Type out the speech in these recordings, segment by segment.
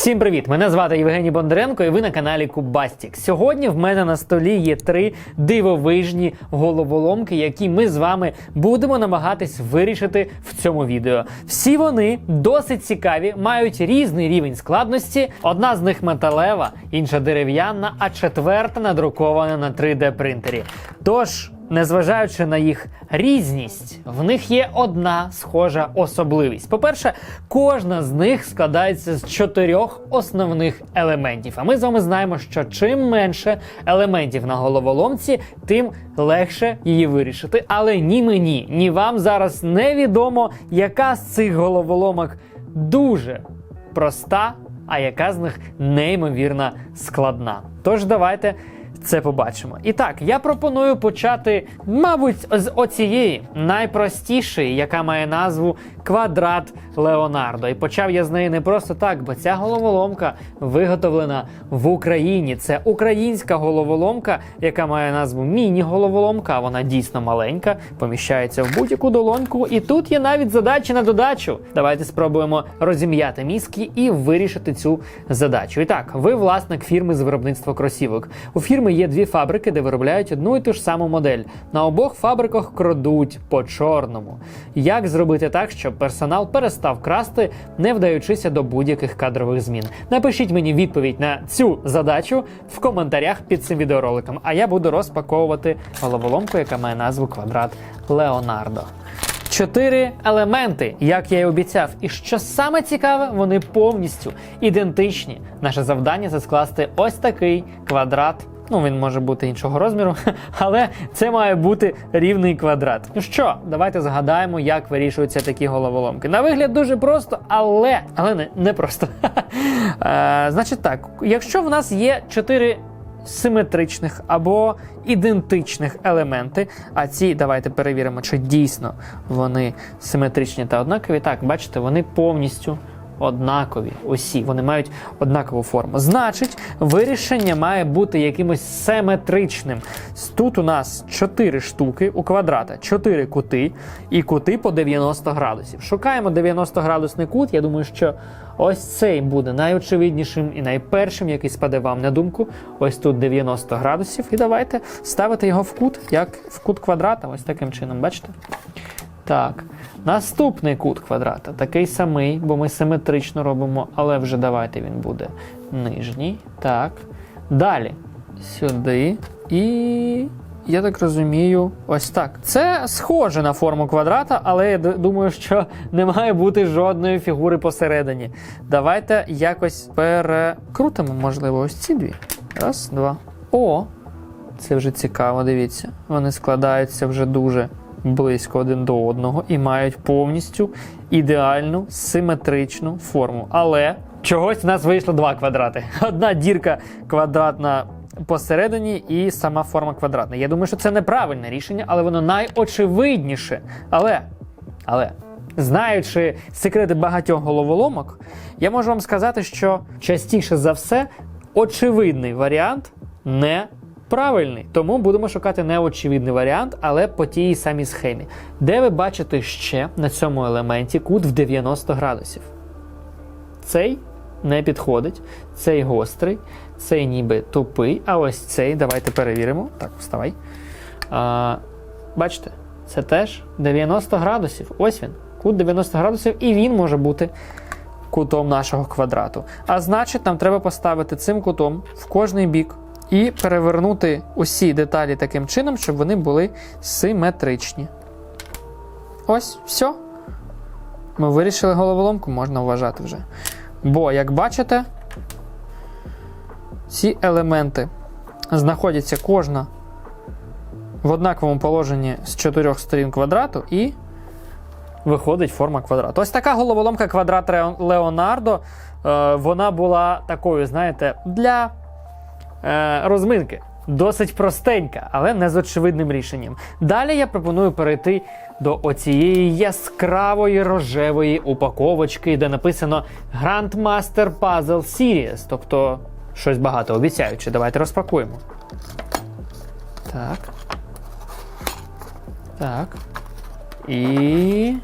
Всім привіт! Мене звати Євгеній Бондаренко, і ви на каналі Кубастік. Сьогодні в мене на столі є три дивовижні головоломки, які ми з вами будемо намагатись вирішити в цьому відео. Всі вони досить цікаві, мають різний рівень складності. Одна з них металева, інша дерев'яна, а четверта надрукована на 3D принтері. Тож. Незважаючи на їх різність, в них є одна схожа особливість. По-перше, кожна з них складається з чотирьох основних елементів. А ми з вами знаємо, що чим менше елементів на головоломці, тим легше її вирішити. Але ні мені, ні вам зараз невідомо, яка з цих головоломок дуже проста, а яка з них неймовірно складна. Тож давайте це побачимо. І так, я пропоную почати, мабуть, з оцієї найпростішої, яка має назву квадрат Леонардо. І почав я з неї не просто так, бо ця головоломка виготовлена в Україні. Це українська головоломка, яка має назву міні-головоломка. Вона дійсно маленька, поміщається в будь-яку долоньку. І тут є навіть задачі на додачу. Давайте спробуємо розім'яти мізки і вирішити цю задачу. І так, ви власник фірми з виробництва кросівок. У фірми є дві фабрики, де виробляють одну і ту ж саму модель. На обох фабриках крадуть по чорному. Як зробити так, щоб персонал перестав красти, не вдаючися до будь-яких кадрових змін? Напишіть мені відповідь на цю задачу в коментарях під цим відеороликом. А я буду розпаковувати головоломку, яка має назву квадрат Леонардо. Чотири елементи, як я й обіцяв. І що саме цікаве, вони повністю ідентичні. Наше завдання це скласти ось такий квадрат. Ну, він може бути іншого розміру, але це має бути рівний квадрат. Ну що, давайте згадаємо, як вирішуються такі головоломки. На вигляд дуже просто, але але не, не просто. е, значить так, якщо в нас є чотири симетричних або ідентичних елементи. А ці давайте перевіримо, чи дійсно вони симетричні та однакові. Так, бачите, вони повністю. Однакові осі, вони мають однакову форму. Значить, вирішення має бути якимось симетричним. Тут у нас 4 штуки у квадрата, 4 кути, і кути по 90 градусів. Шукаємо 90 градусний кут. Я думаю, що ось цей буде найочевиднішим і найпершим, який спаде вам на думку. Ось тут 90 градусів. І давайте ставити його в кут, як в кут квадрата, ось таким чином. Бачите? Так, наступний кут квадрата такий самий, бо ми симетрично робимо, але вже давайте він буде нижній. Так. Далі сюди. І я так розумію, ось так. Це схоже на форму квадрата, але я думаю, що не має бути жодної фігури посередині. Давайте якось перекрутимо, можливо, ось ці дві. Раз, два. О! Це вже цікаво, дивіться. Вони складаються вже дуже близько один до одного і мають повністю ідеальну симетричну форму. Але чогось у нас вийшло два квадрати. Одна дірка квадратна посередині і сама форма квадратна. Я думаю, що це неправильне рішення, але воно найочевидніше. Але, але. Знаючи секрети багатьох головоломок, я можу вам сказати, що частіше за все очевидний варіант не правильний. Тому будемо шукати неочевидний варіант, але по тій самій схемі. Де ви бачите ще на цьому елементі кут в 90 градусів? Цей не підходить, цей гострий, цей ніби тупий, а ось цей, давайте перевіримо. Так, вставай. А, бачите, це теж 90 градусів. Ось він. Кут 90 градусів, і він може бути кутом нашого квадрату. А значить, нам треба поставити цим кутом в кожний бік і перевернути усі деталі таким чином, щоб вони були симетричні. Ось, все. Ми вирішили головоломку, можна вважати вже. Бо, як бачите, ці елементи знаходяться кожна в однаковому положенні з чотирьох сторін квадрату і виходить форма квадрату. Ось така головоломка квадрат Леонардо. Е, вона була такою, знаєте, для е, розминки. Досить простенька, але не з очевидним рішенням. Далі я пропоную перейти до оцієї яскравої рожевої упаковочки, де написано Grandmaster Puzzle Series, тобто щось багато обіцяюче. Давайте розпакуємо. Так. Так. І.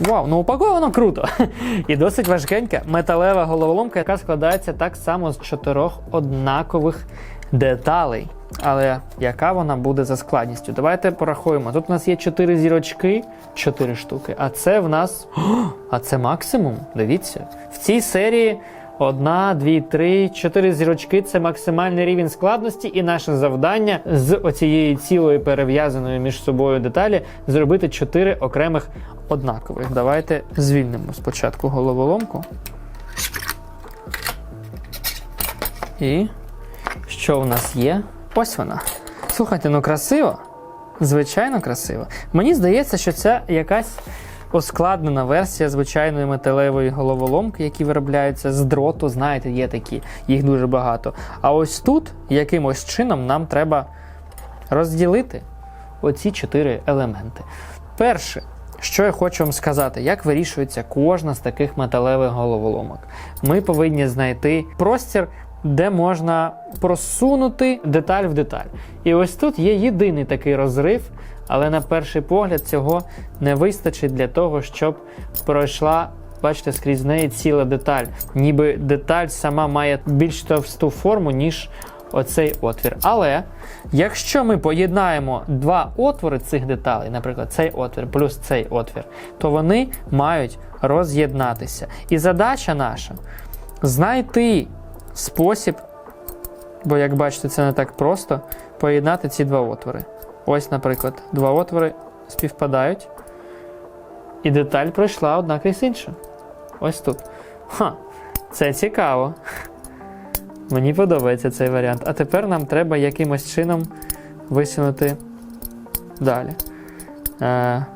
Вау, ну упаковано круто. І досить важкенька металева головоломка, яка складається так само з чотирьох однакових деталей. Але яка вона буде за складністю? Давайте порахуємо. Тут у нас є 4 зірочки, 4 штуки. А це в нас. О, а це максимум. Дивіться. В цій серії одна, дві, три, чотири зірочки це максимальний рівень складності, і наше завдання з оцієї цілої перев'язаної між собою деталі зробити 4 окремих однакових. Давайте звільнимо спочатку головоломку. І що в нас є? Ось вона. Слухайте, ну красиво. Звичайно, красиво. Мені здається, що це якась ускладнена версія звичайної металевої головоломки, які виробляються з дроту. Знаєте, є такі, їх дуже багато. А ось тут якимось чином нам треба розділити оці чотири елементи. Перше, що я хочу вам сказати, як вирішується кожна з таких металевих головоломок. Ми повинні знайти простір, де можна просунути деталь в деталь. І ось тут є єдиний такий розрив, але на перший погляд цього не вистачить для того, щоб пройшла. Бачите, скрізь неї ціла деталь. Ніби деталь сама має більш товсту форму, ніж оцей отвір. Але якщо ми поєднаємо два отвори цих деталей, наприклад, цей отвір плюс цей отвір, то вони мають роз'єднатися. І задача наша знайти спосіб, бо, як бачите, це не так просто, поєднати ці два отвори. Ось, наприклад, два отвори співпадають, і деталь пройшла одна крізь іншу. Ось тут. Ха, це цікаво. Мені подобається цей варіант. А тепер нам треба якимось чином висунути далі. Е,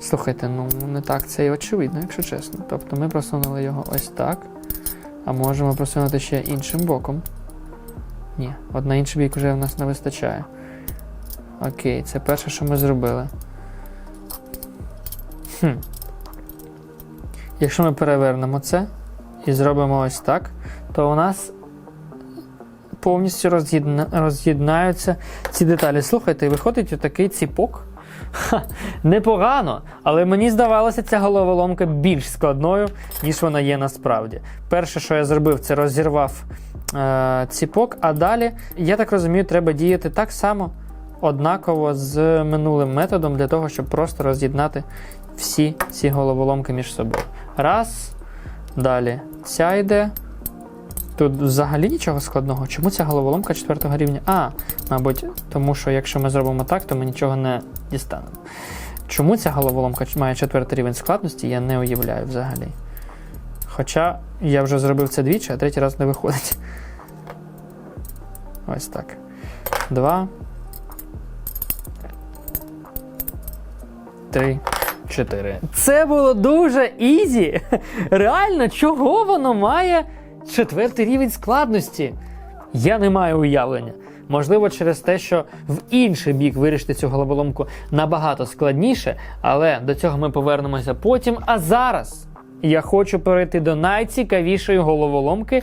слухайте, ну не так це і очевидно, якщо чесно. Тобто ми просунули його ось так. А можемо просунути ще іншим боком. Ні, от на інший бік вже в нас не вистачає. Окей, це перше, що ми зробили. Хм. Якщо ми перевернемо це і зробимо ось так, то у нас повністю роз'єдна... роз'єднаються ці деталі. Слухайте, виходить отакий ціпок. Ха, непогано, але мені здавалося, ця головоломка більш складною, ніж вона є насправді. Перше, що я зробив, це розірвав е, ціпок, а далі, я так розумію, треба діяти так само однаково з минулим методом для того, щоб просто роз'єднати всі ці головоломки між собою. Раз. Далі ця йде. Тут взагалі нічого складного. Чому ця головоломка четвертого рівня? А, мабуть, тому що якщо ми зробимо так, то ми нічого не дістанемо. Чому ця головоломка має четвертий рівень складності, я не уявляю взагалі. Хоча я вже зробив це двічі, а третій раз не виходить. Ось так. Два. Три. Чотири. Це було дуже ізі. Реально, чого воно має четвертий рівень складності? Я не маю уявлення. Можливо, через те, що в інший бік вирішити цю головоломку набагато складніше, але до цього ми повернемося потім. А зараз я хочу перейти до найцікавішої головоломки,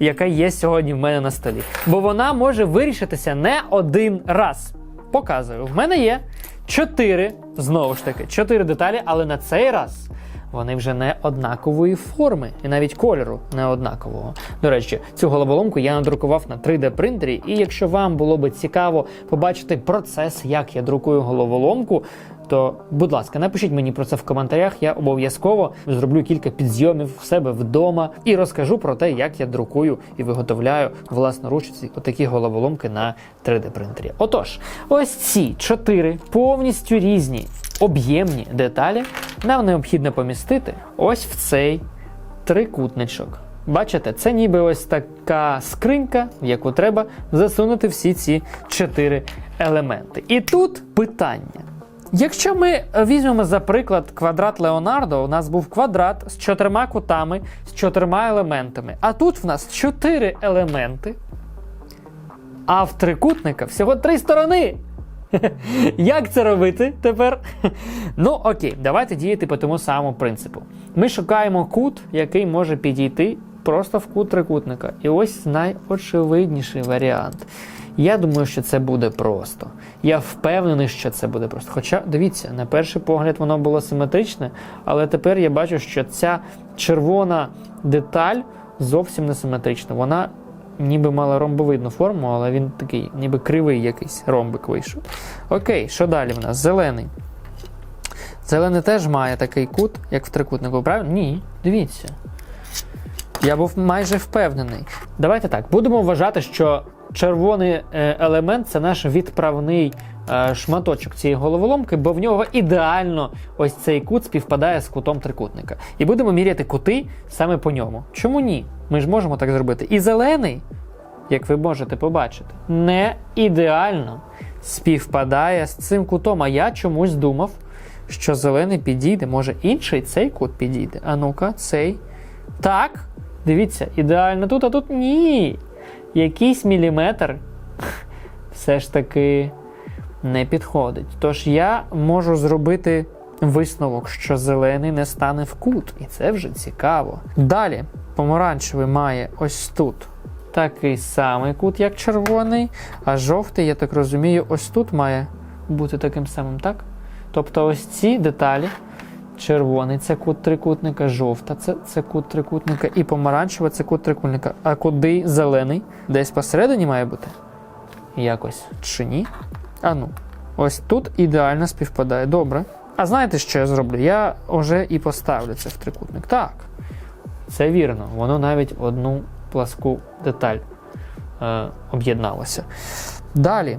яка є сьогодні в мене на столі. Бо вона може вирішитися не один раз. Показую, в мене є чотири, знову ж таки, чотири деталі, але на цей раз вони вже не однакової форми, і навіть кольору не однакового. До речі, цю головоломку я надрукував на 3D принтері, і якщо вам було би цікаво побачити процес, як я друкую головоломку, то, будь ласка, напишіть мені про це в коментарях. Я обов'язково зроблю кілька підзйомів в себе вдома і розкажу про те, як я друкую і виготовляю власноруч ці отакі головоломки на 3D принтері. Отож, ось ці чотири повністю різні об'ємні деталі нам необхідно помістити ось в цей трикутничок. Бачите, це ніби ось така скринька, в яку треба засунути всі ці чотири елементи. І тут питання. Якщо ми візьмемо за приклад квадрат Леонардо, у нас був квадрат з чотирма кутами, з чотирма елементами. А тут в нас чотири елементи, а в трикутника всього три сторони. Як це робити тепер? Ну, окей, давайте діяти по тому самому принципу. Ми шукаємо кут, який може підійти просто в кут трикутника. І ось найочевидніший варіант. Я думаю, що це буде просто. Я впевнений, що це буде просто. Хоча, дивіться, на перший погляд воно було симетричне, але тепер я бачу, що ця червона деталь зовсім не симетрична. Вона ніби мала ромбовидну форму, але він такий, ніби кривий якийсь ромбик вийшов. Окей, що далі в нас? Зелений. Зелений теж має такий кут, як в трикутнику, правильно? Ні, дивіться. Я був майже впевнений. Давайте так, будемо вважати, що червоний е, елемент це наш відправний е, шматочок цієї головоломки, бо в нього ідеально ось цей кут співпадає з кутом трикутника. І будемо міряти кути саме по ньому. Чому ні? Ми ж можемо так зробити. І зелений, як ви можете побачити, не ідеально співпадає з цим кутом. А я чомусь думав, що зелений підійде, може інший цей кут підійде. А ну-ка, цей. Так, дивіться, ідеально тут, а тут ні. Якийсь міліметр все ж таки не підходить. Тож я можу зробити висновок, що зелений не стане в кут, і це вже цікаво. Далі, помаранчевий має ось тут такий самий кут, як червоний, а жовтий, я так розумію, ось тут має бути таким самим, так? Тобто ось ці деталі. Червоний це кут трикутника, жовта це, це кут трикутника, і помаранчева це кут трикутника. А куди зелений? Десь посередині має бути? Якось чи ні? А ну, ось тут ідеально співпадає. Добре. А знаєте, що я зроблю? Я вже і поставлю це в трикутник. Так. Це вірно. Воно навіть одну пласку деталь е, об'єдналося. Далі.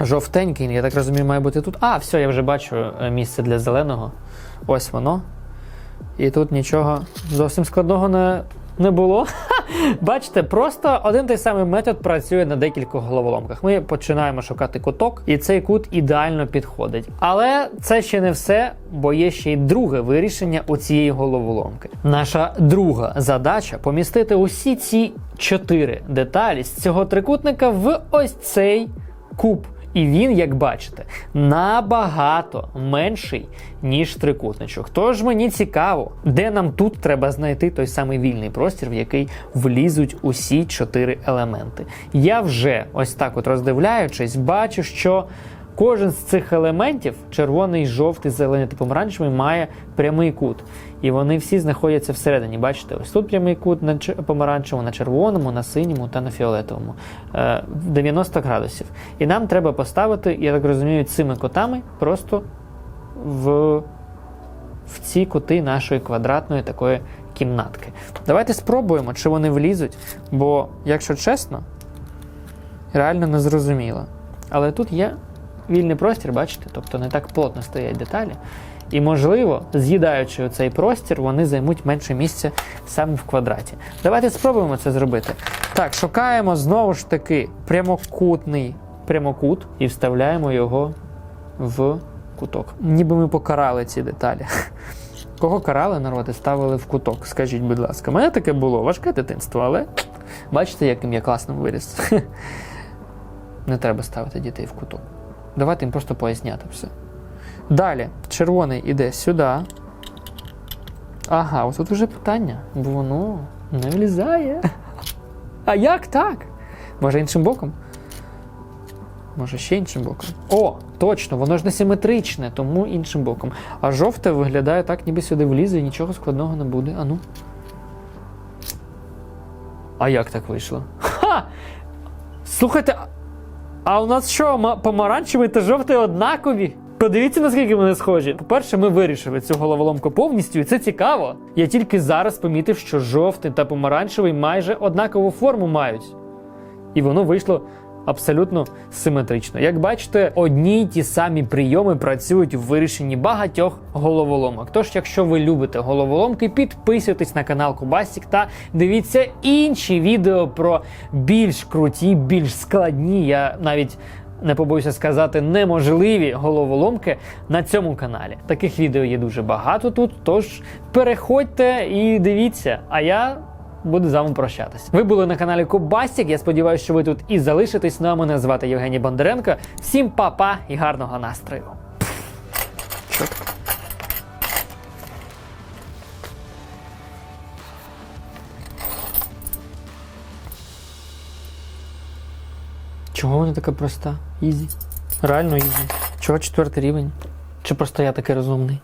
Жовтенький, я так розумію, має бути тут. А, все, я вже бачу е, місце для зеленого. Ось воно. І тут нічого зовсім складного не, не було. Бачите, просто один той самий метод працює на декількох головоломках. Ми починаємо шукати куток, і цей кут ідеально підходить. Але це ще не все, бо є ще й друге вирішення у цієї головоломки. Наша друга задача помістити усі ці чотири деталі з цього трикутника в ось цей куб. І він, як бачите, набагато менший, ніж трикутничок. Тож мені цікаво, де нам тут треба знайти той самий вільний простір, в який влізуть усі чотири елементи. Я вже ось так, от роздивляючись, бачу, що кожен з цих елементів червоний, жовтий, зелений та помаранчевий має прямий кут. І вони всі знаходяться всередині. Бачите, ось тут прямий кут на помаранчевому, на червоному, на синьому та на фіолетовому. Е, 90 градусів. І нам треба поставити, я так розумію, цими котами просто в, в ці кути нашої квадратної такої кімнатки. Давайте спробуємо, чи вони влізуть, бо, якщо чесно, реально не зрозуміло. Але тут є вільний простір, бачите, тобто не так плотно стоять деталі. І, можливо, з'їдаючи цей простір, вони займуть менше місця саме в квадраті. Давайте спробуємо це зробити. Так, шукаємо знову ж таки прямокутний прямокут і вставляємо його в куток. Ніби ми покарали ці деталі. Кого карали народ і ставили в куток? Скажіть, будь ласка, У мене таке було важке дитинство, але бачите, яким я класним виріс. Не треба ставити дітей в куток. Давайте їм просто поясняти все. Далі, червоний іде сюди. Ага, ось тут вже питання, бо воно не влізає. А як так? Може іншим боком? Може ще іншим боком. О, точно, воно ж не симетричне, тому іншим боком. А жовте виглядає так, ніби сюди влізе і нічого складного не буде. А ну. А як так вийшло? Ха! Слухайте, а у нас що, помаранчевий та жовтий однакові? Подивіться, наскільки вони схожі. По-перше, ми вирішили цю головоломку повністю, і це цікаво. Я тільки зараз помітив, що жовтий та помаранчевий майже однакову форму мають. І воно вийшло абсолютно симетрично. Як бачите, одні й ті самі прийоми працюють в вирішенні багатьох головоломок. Тож, якщо ви любите головоломки, підписуйтесь на канал Кубастік та дивіться інші відео про більш круті, більш складні. Я навіть не побоюся сказати, неможливі головоломки на цьому каналі. Таких відео є дуже багато тут. Тож переходьте і дивіться. А я буду з вами прощатись. Ви були на каналі Кубастік. Я сподіваюся, що ви тут і залишитесь. Ну а мене звати Євгеній Бондаренко. Всім па-па і гарного настрою. Чого вона така проста? Ізі. Реально ізі. Чого четвертий рівень? Чи просто я такий розумний?